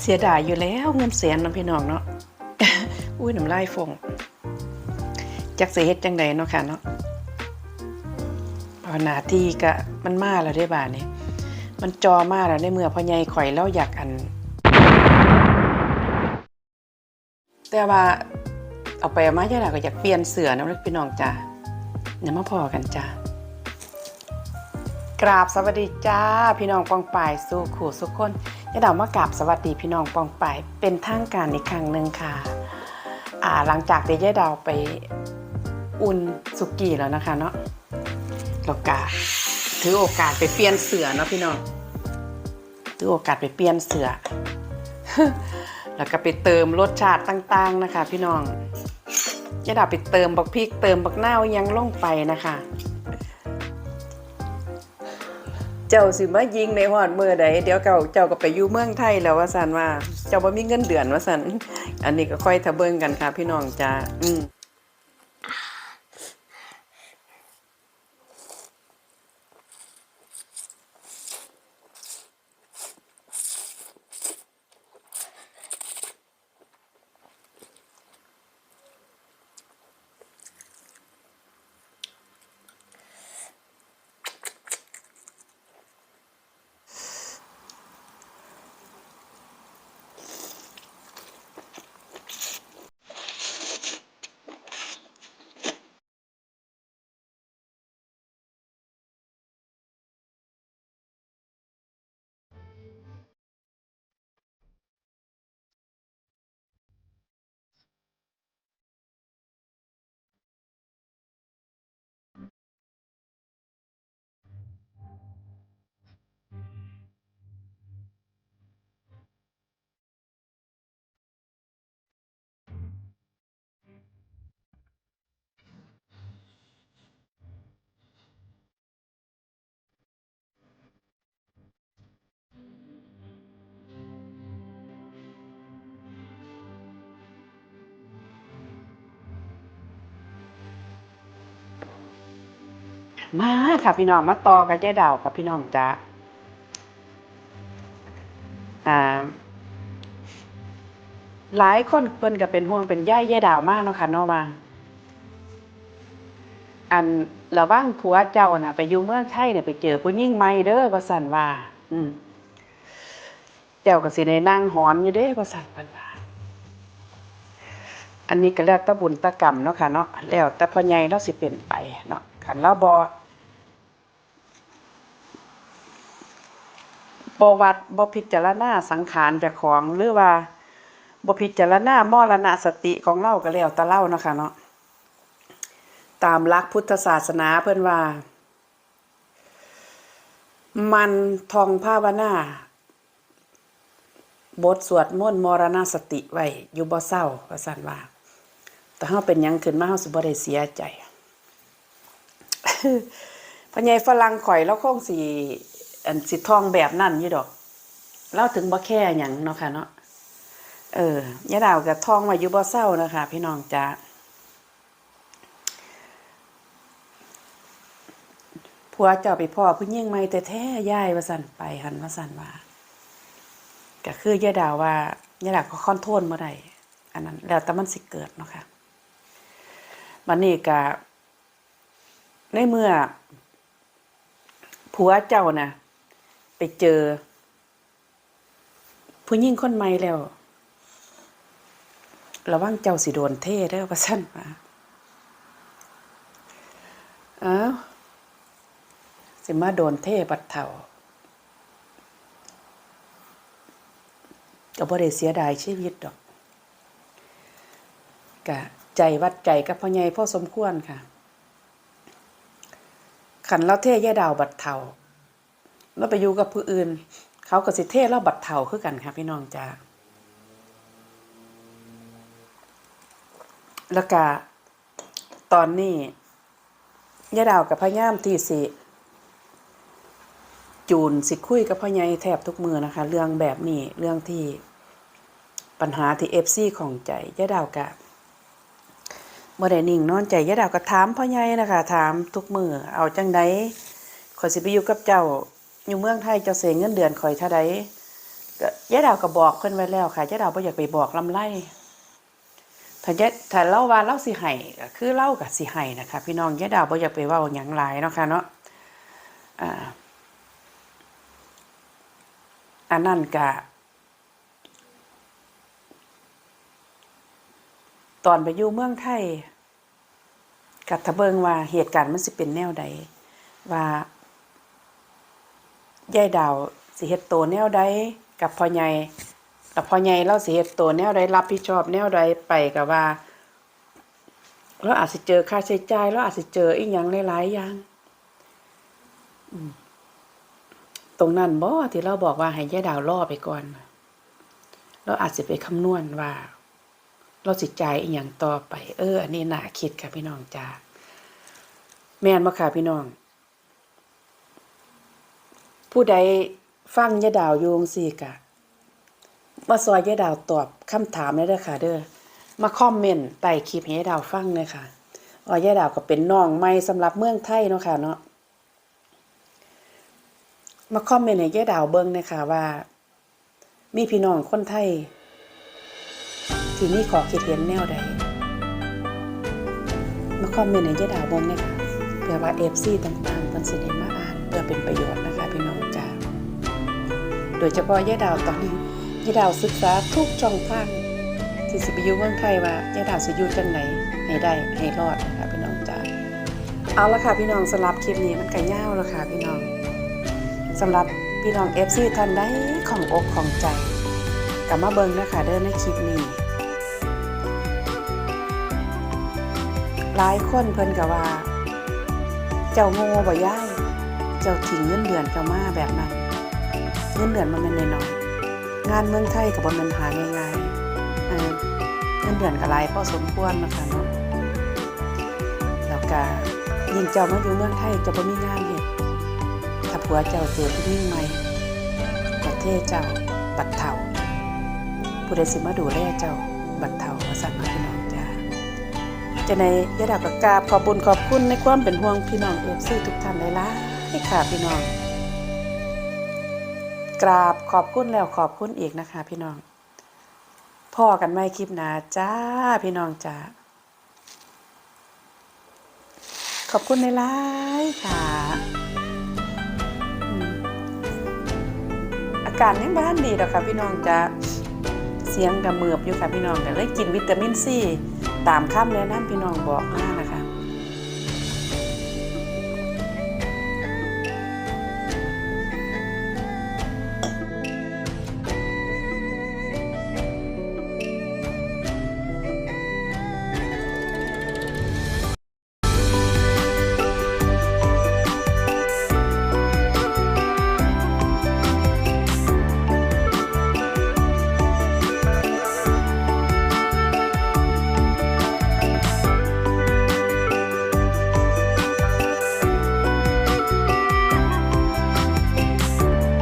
เสียดายอยู่แล้วเงินแสนเนาะพี่น้องเนาะอุ้ยน้ำลายฟงจักเสียเฮ็ดจังใดเนาะค่ะเนาะพอหนาที่ก็มันมาแล้วได้บ่านี่มันจอมาแล้วในเมื่อพ่อใหญ่ข่อยแล้วอยากอัน แต่ว่าเอาไปเอามาย่าหนาก็อยากเปลี่ยนเสือนะพี่น้องจ้าเดี๋ยวมาพอกันจ้ากราบสวัสดีจ้า พี่น้องปองปายสู่ขู่สุกคน ยาดาวมากราบสวัสดีพี่น้องปองไปเป็นทางการอีกครั้งหนึ่งค่ะอ่าหลังจากที่ยายดาวไปอุ่นสุกี้แล้วนะคะเนาะเรากาถือโอกาสไปเปลี่ยนเสือเนาะพี่น้องถือโอกาสไปเปลี่ยนเสือ แล้วก็ไปเติมรสชาติต่างๆนะคะ พี่น้องยายดาวไปเติมบักพริกเติมบักหนายังลงไปนะคะ เจ้าสิมายิงในหอดมือใดเดี๋ยวเก่าเจ้าก็ไปอยู่เมืองไทยแล้วว่าสันว่า เจ้าบ่มีเงินเดือนว่าสันอันนี้ก็ค่อยทะเบิงกันค่ะพี่น้องจ้าอืม มาค่ะพี่น้องมาต่อกันยายดาวกับพี่น้องจ้าอ่าหลายคนเพิ่นก็เป็นห่วงเป็นยยายดาวมากเนาะค่ะเนาะว่าอันระว่างผัวเจ้าน่ะ ไปอยู่เมืองไทยเนี่ยไปเจอผู้หญิงใหม่เด้อว่าซั่นว่า อืมเจ้าก็สิได้นั่งหอนอยู่เด้ว่าซั่นเพิ่นว่าอันนี้ก็แล้วแต่บุญตะกรรมเนาะค่ะเนาะแล้วแต่พ่อใหญ่เราสิเป็นไปเนาะคันเราบ่ บวัดบ่พิจารณาสังขารเจ้าของหรือว่าบ่พิจารณามรณสติของเราก็แล้วแต่เรานะคะเนาะตามหลักพุทธศาสนาเพิ่อนว่า มันทองภาวนาบทสวดมนต์มรณสติไว้อยู่บ่เศร้าว่าซั่นว่า แต่เฮาเป็นยังขึ้นมาเฮาสิบ่ได้เสียใจพ่อใหญ่ฝรั่งข่อยแล้วคงสิ อันสิท่องแบบนั้นยู่ดอกเราถึงบ่แค่หยังเนาะค่ะเนาะเออยายดาวก็ท่องไว้อยู่บ่เศร้านะคะ พี่น้องจ้าผัวเจ้าไปพ่อผู้หญิงใหม่แต่แท้ๆยายว่าซั่นไปหันว่าซั่นว่าก็คือยายดาวว่ายายดาวก็คอนโทรลบ่ได้อันนั้น แล้วแต่มันสิเกิดเนาะค่ะวันนี้ก็ในเมื่อผัวเจ้าน่ะ ไปเจอ ผู้หญิงคนใหม่แล้วระวังเจ้าสิโดนเทเด้อว่าซั่นว่าอ้าวสิมาโดนเทบัดเท่าก็บ่ได้เสียดายชีวิตดอกกะใจวัดใจกับพ่อใหญ่พ่อสมควรค่ะขันเราเทยาดาวบัดเทา เราไปอยู่กับผู้อื่น เขาก็สิเทเราบัดเทาคือกันค่ะพี่น้องจ้าแล้วก็ตอนนี้ยาดาวกับพะย่ามที่สิจูนสิคุยกับพ่อใหญ่แทบทุกมือนะคะ เรื่องแบบนี้เรื่องที่ปัญหาที่เอฟซีของใจยะดาวกะบ่ได้นิ่งนอนใจยะดาวก็ถามพ่อใหญ่นะคะถามทุกมือเอาจังใดขอสิไปอยู่กับเจ้า อยู่เมืองไทยจ้าเสียเงินเดือนข่อยเท่าใดก็ยายดาวก็บอกเพิ่นไว้แล้วค่ะยายดาวบ่อยากไปบอกลำไรถ้ายายถ้าเล่าว่าเล่าสิให้ก็คือเล่ากับสิให้นะคะ พี่น้องยายดาวบ่อยากไปว้าหยังหลายเนาะค่ะเนาะอ่าอันนั้นก็ตอนไปอยู่เมืองไทยกับทะเบิงว่าเหตุการณ์มันสิเป็นแนวใดว่า ยายดาวสิเฮ็ดโตแนวใดกับพ่อใหญ่กับพ่อใหญ่เราสิเฮ็ดโตแนวใดรับผิดชอบแนวใดไปก็ว่าเราอาจสิเจอค่าใช้จ่ายเราอาจสิเจออีกอย่างหลายๆอย่างตรงนั้นบ่ที่เราบอกว่าให้ยายดาวรอไปก่อนเราอาจสิไปคำนวณว่า เราสิจ่ายอีกอย่างต่อไป เออ อันนี้น่าคิดค่ะพี่น้องจ้าแม่นบ่ค่ะพี่น้อง ผู้ใดฟังยายดาวอยู่จังซี่กะ มาซอยยายดาวตอบคำถามได้เด้อค่ะ เด้อมาคอมเมนต์ใต้คลิปให้ยายดาวฟังเลยค่ะว่ายายดาวก็เป็นน้องใหม่สำหรับเมืองไทยเนาะค่ะเนาะมาคอมเมนต์ให้ยายดาวเบิ่งเลยค่ะว่า มีพี่น้องคนไทย ที่มีขอคิดเห็นแนวใดมาคอมเมนต์ให้ยายดาวเบิ่งเลยค่ะเพื่อว่า FC ต่างๆเพิ่นสิได้มาอ่านเพื่อเป็นประโยชน์ โดยเฉพาะยายดาวตอนนี้ยายดาวศึกษาทุกช่องทางที่สิไปอยู่เมืองไทยว่ายายดาวสิอยู่จังไหนให้ได้ให้รอดนะคะพี่น้องจ้าเอาละค่ะพี่น้องสำหรับคลิปนี้มันก็ยาวแล้วค่ะพี่น้องสำหรับพี่น้อง FC ท่านใดของอกของใจกลับมาเบิ่งนะคะเด้อในคลิปนี้หลายคนเพิ่นก็ว่า เจ้าโง่บ่ย่าย เจ้าทิ้งเงินเดือนเจ้ามาแบบนั้น งินเดือนมันเป็นน้อยงานเมืองไทยก็บ่แม่นหาง่ายๆเงินเดือนก็หลายพอสมควรนะคะเนาะแล้วก็ยิ่งเจ้ามาอยู่เมืองไทยเจะบ่มีงานเฮ็ดถ้าผัวเจ้าเจอผู้หญิงใหม่ก็เทศเจ้าบัดเฒ่าผู้ใดสิมาดูแลเจ้าบัดเฒ่าว่าซั่นเนาพี่น้องจ้าจะในยะดาบกราบขอบบุญขอบคุณในความเป็นห่วงพี่น้องเอฟซีทุกท่านเลยล่ะให้ค่ะพี่น้อง กราบขอบคุณแล้วขอบคุณอีกนะคะ พี่น้องพ่อกันไม่คลิปหนาจ้าพี่น้องจ้าขอบคุณในไลฟ์ค่ะอาการยังบ้านดีดอกค่ะพี่น้องจ้าเสียงกระเมือบอยู่ค่ะพี่น้องก็เลยกินวิตามินซีตามคำแนะนำพี่น้องบอกมา